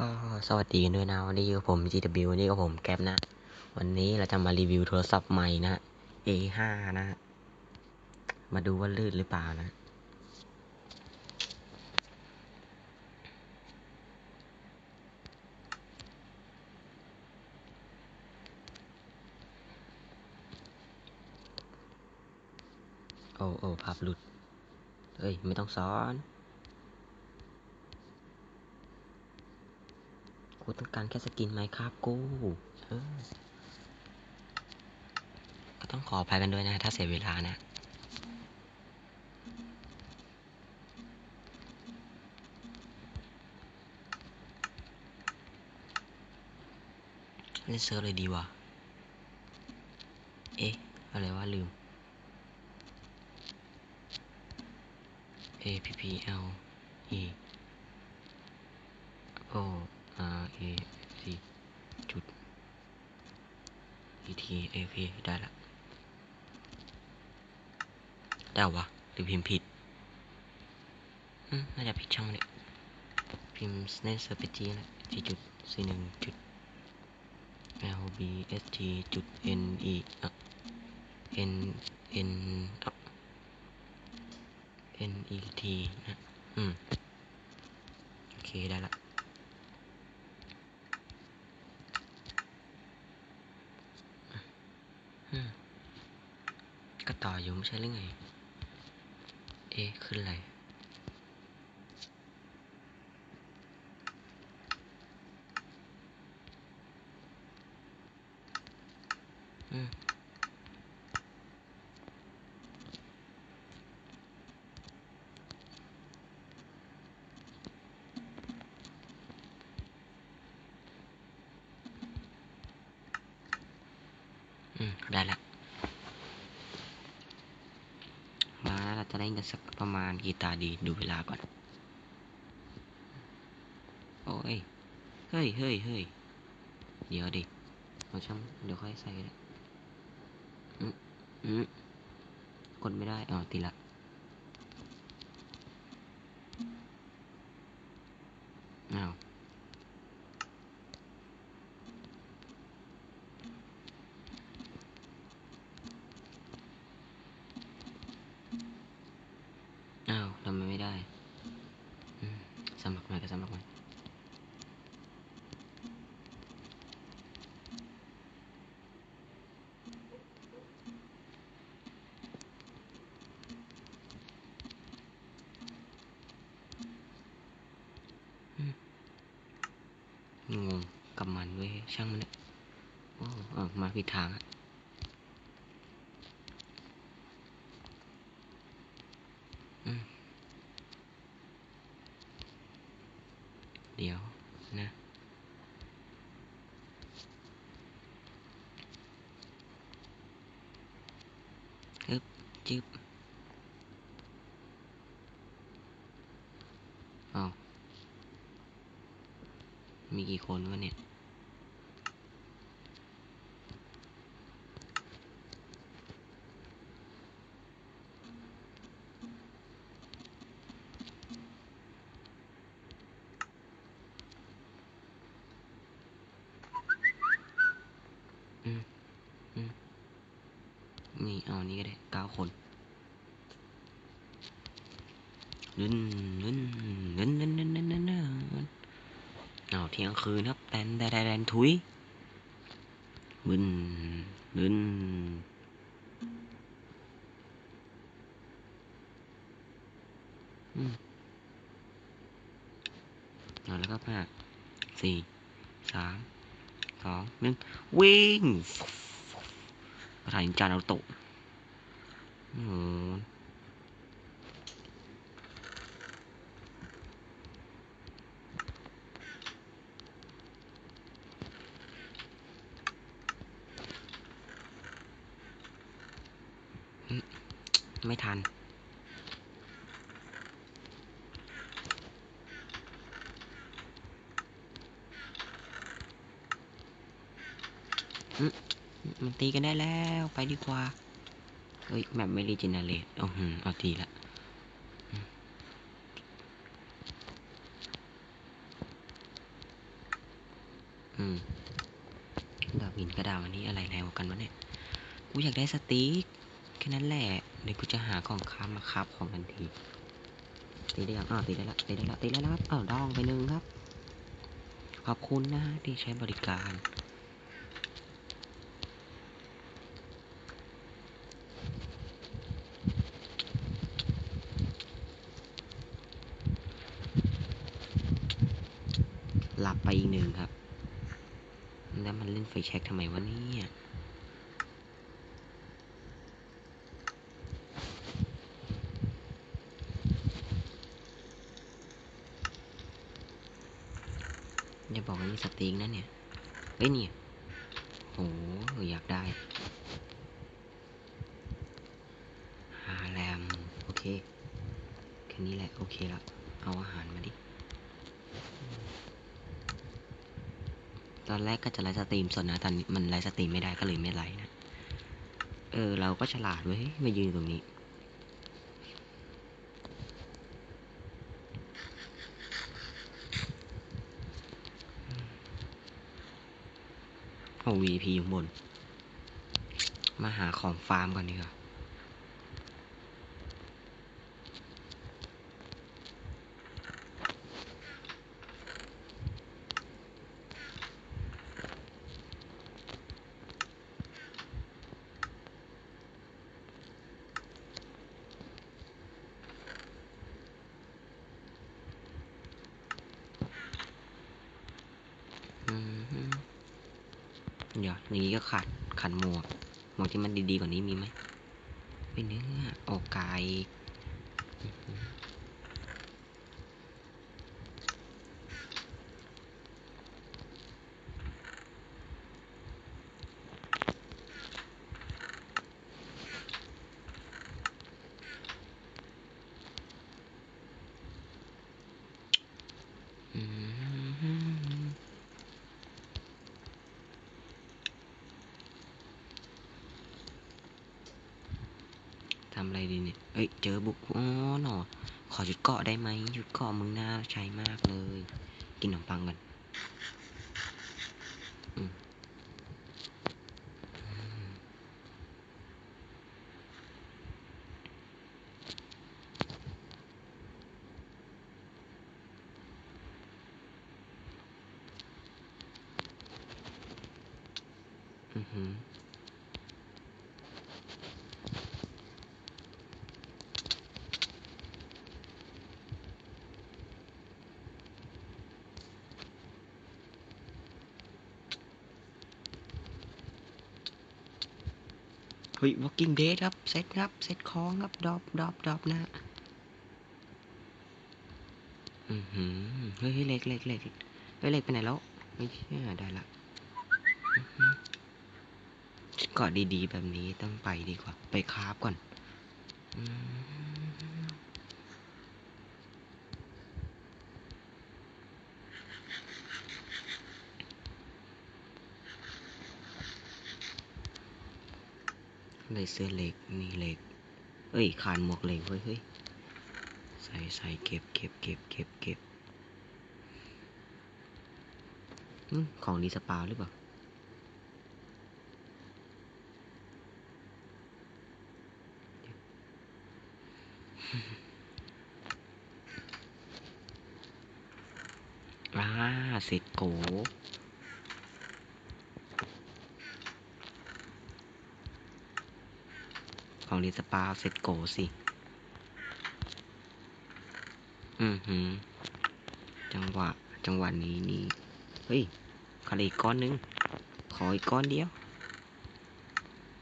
ก็สวัสดีกันด้วยนะวันนี้อยู่กับผม GW วันนี้กับผมแก๊ปนะ วันนี้เราจะมารีวิวโทรศัพท์ใหม่นะ A5 นะ มาดูว่าลื่นหรือเปล่านะ โอ้โอ้ภาพหลุด เฮ้ย ไม่ต้องซ้อน กู ต้องการแค่สกินไหมครับกูก็ต้องขออภัยกันด้วยนะ ถ้าเสียเวลานะเล่นเซิร์ฟเลยดีวะเอ๊ะ อะไรวะลืม A P P L E O R A C จุด E T A P ได้ละ ได้วะ หรือพิมพ์ผิดน่าจะผิดช่องเนี่ยพิมพ์ในเซิร์ฟไปจีนะจีจุด C หนึ่งจุด L B S T จุด N E อะ N N อะ N E T นะ อืม โอเค ได้ละ อืม ก็ต่ออยู่ไม่ ใช่หรือไง เอ๊ะขึ้นอะไรอืม ได้ละ มาแล้วเรา จะได้เงินสักประมาณกี่ตาดีดูเวลาก่อน โอ้ย เฮ้ยเฮ้ยเฮ้ยเดี๋ยวดิเอาช่างเดี๋ยวค่อยใส่เลยอืมอืมกดไม่ได้อ๋อตีละ อ้าว อ้าวทำไมไม่ได้อืมสมัครใหม่ก็สมัครใหม่อืม งงกับมันเว้ยช่างมันเนี่ยโอ้เออมาผิดทางอะ มีกี่คนวะเนี่ยนี่เอานี้ก็ได้เก้าคนลุ้นลุ้นลุ้นลุ้น เที่ยงคืนครับแตนแตนแตนแตนทุยบึนบึนอืมเอาแล้วก็ห้าสี่สามสองหนึ่งวิ่งถ่ายจานเอาตะโอ้ ไม่ทัน มันตีกันได้แล้วไปดีกว่า เฮ้ยแบบไม่รีเจเนเรตโอ้โหเอาตีละอืมดาวหินกระดาวอันนี้อะไรแรงกว่ากันวะเนี่ย กูอยากได้สติ๊ก ค่นั้นแหละ เดี๋ยวกูจะหาของค้ามาคับของทันที ตีได้ยังอ้าวตีได้ละตีได้ละตีได้แล้วครับอ้าวดองไปหนึ่งครับ ขอบคุณนะฮะที่ใช้บริการหลับไปอีกหนึ่งครับ แล้วมันเล่นไฟแช็กทำไมวะเนี่ยอย่า บอกว่ามีสติ๊กนะเนี่ยเฮ้ยเนี่ยโหอยากได้หาแรมโอเคแค่นี้แหละ โอเคล้วเอาอาหารมาดิ ตอนแรกก็จะไลฟ์สตรีมสดนะตอนนี้มันไลฟ์สตรีมไม่ได้ก็เลยไม่ไลฟ์นะ เออ เราก็ฉลาดเว้ยมายืนตรงนี้ โอ้ VP อยู่บน มาหาของฟาร์มก่อนดีกว่า อืมฮึ เดี๋ยวอย่างนี้ก็ขาดขาดหมวกหมวกที่มันดีๆกว่านี้มีไหมไม่เนื้ออกไก่อื้อหืออืมฮึ ทำอะไรดีเนี่ย เอ้ย เจอบุกอ๋อหนอขอหยุดเกาะได้ไหมหยุดเกาะมึงน่าใช้มากเลย กินขนมปังกันอืมอืมอือหือ ฮ้ย walking dead ครับ เซตครับ เซตคองครับ ดรอปดรอปดรอปนะอือหือเฮ้ยเล็กเล็กเล็กเฮ้ยเล็กไปไหนแล้ว ไม่เชื่อได้ละเกาะดีๆ แบบนี้ต้องไปดีกว่า ไปคราฟก่อน อืม เลยเสื้อเหล็กนี่เหล็ก เอ้ยขาดหมวกเหล็กเว้ยเฮ้ยใส่ใส่เก็บเก็บเก็บเก็บเก็บของรีสปาหรือเปล่าอ่าเสร็จโก ของรีสปาเสร็จโกสิ อือหือ จังหวะ จังหวะนี้นี่ เฮ้ยขาดอีกก้อนนึง ขออีกก้อนเดียว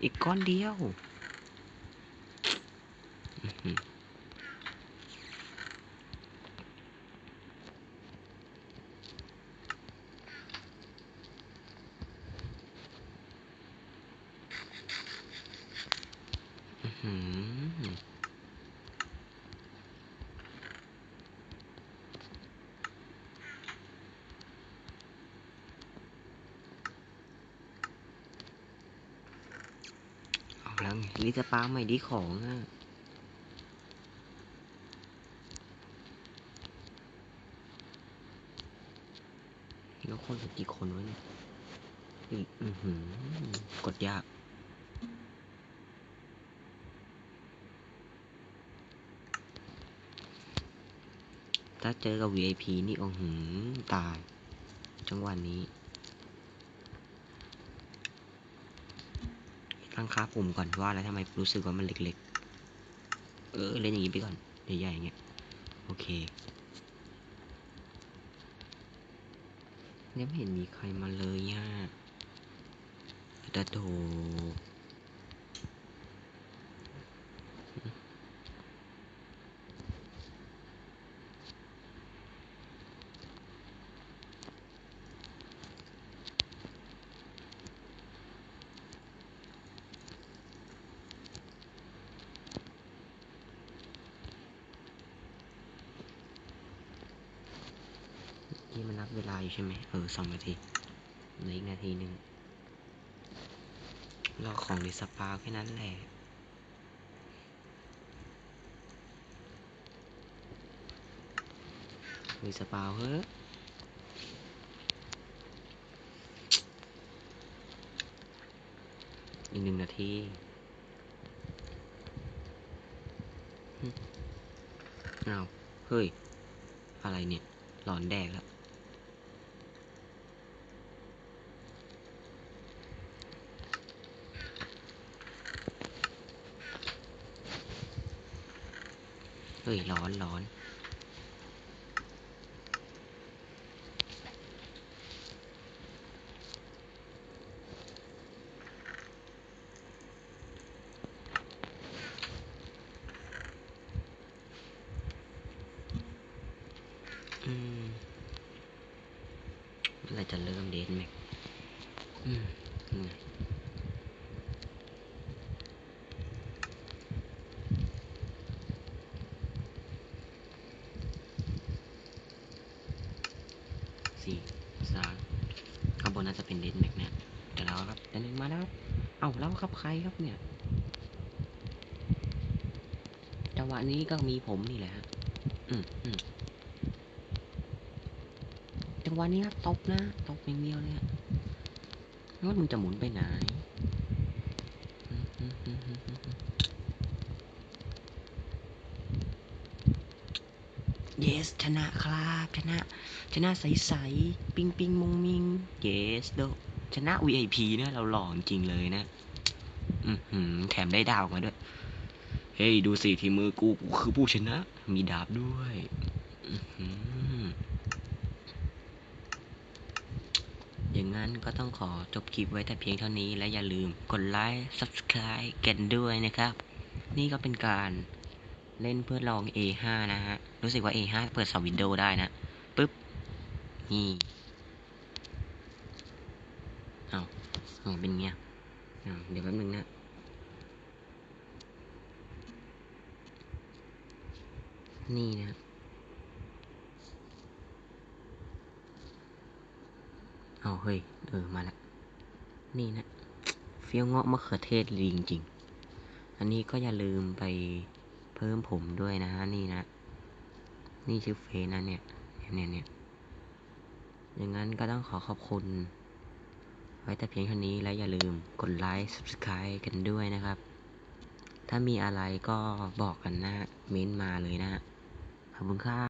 อีกก้อนเดียว อือหืออื้อหือ เอาแล้วไงรีสปาใหม่ดีของอะแล้วคนกี่คนวะเนี่ย อือหือกดยาก ถ้าเจอกับ VIP นี่โอ้โหตาย จังหวะนี้ ตั้งค่าปุ่มก่อนว่าแล้วทำไมรู้สึกว่ามันเล็กๆ เออ เล่นอย่างนี้ไปก่อน ใหญ่ๆอย่างเงี้ย โอเคยังไม่เห็นมีใครมาเลยอะตะโถ นี่มันนับเวลาอยู่ใช่ไหมเออสองนาทีเหลืออีกนาทีหนึ่งรอของรีสปาวแค่นั้นแหละรีสปาวเฮ้ยอีกหนึ่งนาทีหึอ้าเฮ้ย อะไรเนี่ย หลอนแดกแล้ว เฮ้ยร้อนร้อนอืมเมื่อไรจะเริ่มเดทแม็กอืมเหนื่อย สี่สามข้างบนน่าจะเป็นเดนแม็กนะแต่เราครับแต่หนึ่งมาแล้ว เอาแล้วครับใครครับเนี่ย จังหวะนี้ก็มีผมนี่แหละฮะอืมอืมจังหวะนี้ครับตบนะ ตบอย่างเดียวเลยฮะแล้วมึงจะหมุนไปไหนอืมอืมอืมอืมอืมอืม yes ชนะครับชนะ ชนะใสๆปิงปิงมงมิง yes โดชนะ VIP เนี่ยเราหล่อจริงเลยนะอือหือแถมได้ดาวมาด้วย เฮ้ย ดูสิที่มือกูกูคือผู้ชนะ มีดาบด้วยอื้อหืออย่างนั้นก็ต้องขอจบคลิปไว้แต่เพียงเท่านี้และอย่าลืมกดไลค์ subscribe กันด้วยนะครับ นี่ก็เป็นการเล่นเพื่อลอง A5 นะฮะ รู้สึกว่า A5 เปิดสวินโดว์ได้นะปึ๊บ นี่เอาเอาเป็นเงี้ยเอาเดี๋ยวแป๊บนึงนะนี่นะเอาเฮ้ย เออ มาละนี่นะ เฟี้ยวเงาะมะเขือเทศดีจริง อันนี้ก็อย่าลืมไปเพิ่มผมด้วยนะฮะ นี่นะ นี่ชื่อเฟซนะเนี่ยเนี่ยเนี่ยอย่างนั้นก็ต้องขอขอบคุณ ไว้แต่เพียงเท่านี้และอย่าลืมกดไลค์ subscribe กันด้วยนะครับ ถ้ามีอะไรก็บอกกันนะ เม้นมาเลยนะ ขอบคุณครับ